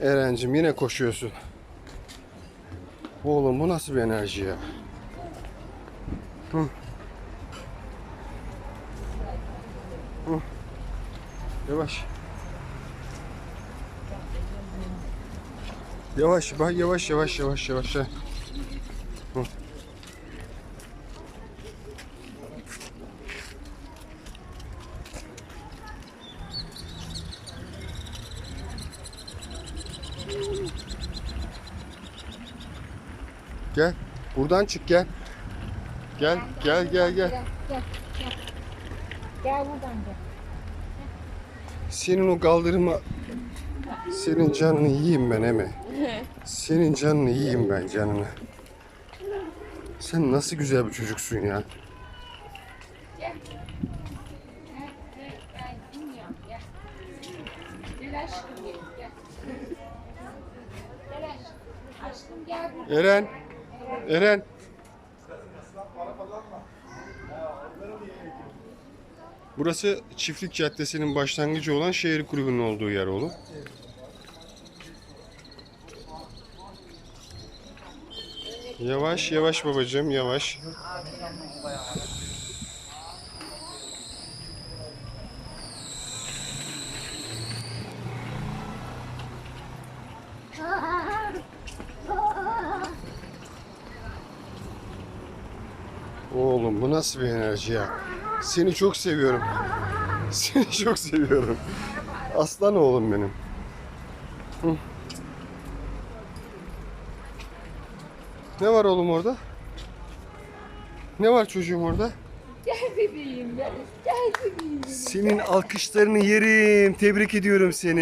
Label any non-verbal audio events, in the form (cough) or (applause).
Erencim yine koşuyorsun. Oğlum bu nasıl bir enerji ya? Yavaş. Yavaş bak yavaş yavaş yavaş yavaş. Hı. Gel. Buradan çık gel. Gel gel gel gel. Gel, gel, gel. Gel buradan gel. Senin o kaldırıma senin canını yiyeyim ben Eme. Senin canını yiyeyim ben canını. Sen nasıl güzel bir çocuksun ya. Gel, gel, gel. Bilmiyorum, gel. Gel aşkım gel. Gel aşkım. Aşkım gel buraya. Eren. Eren. Burası Çiftlik Caddesi'nin başlangıcı olan şehir kulübünün olduğu yer oğlum. Yavaş yavaş babacığım yavaş. Oğlum bu nasıl bir enerji ya? Seni çok seviyorum. (laughs) Seni çok seviyorum. Aslan oğlum benim. Hı. Ne var oğlum orada? Ne var çocuğum orada? Gel bebeğim gel. Gel bebeğim. Senin alkışlarını yerim. Tebrik ediyorum seni.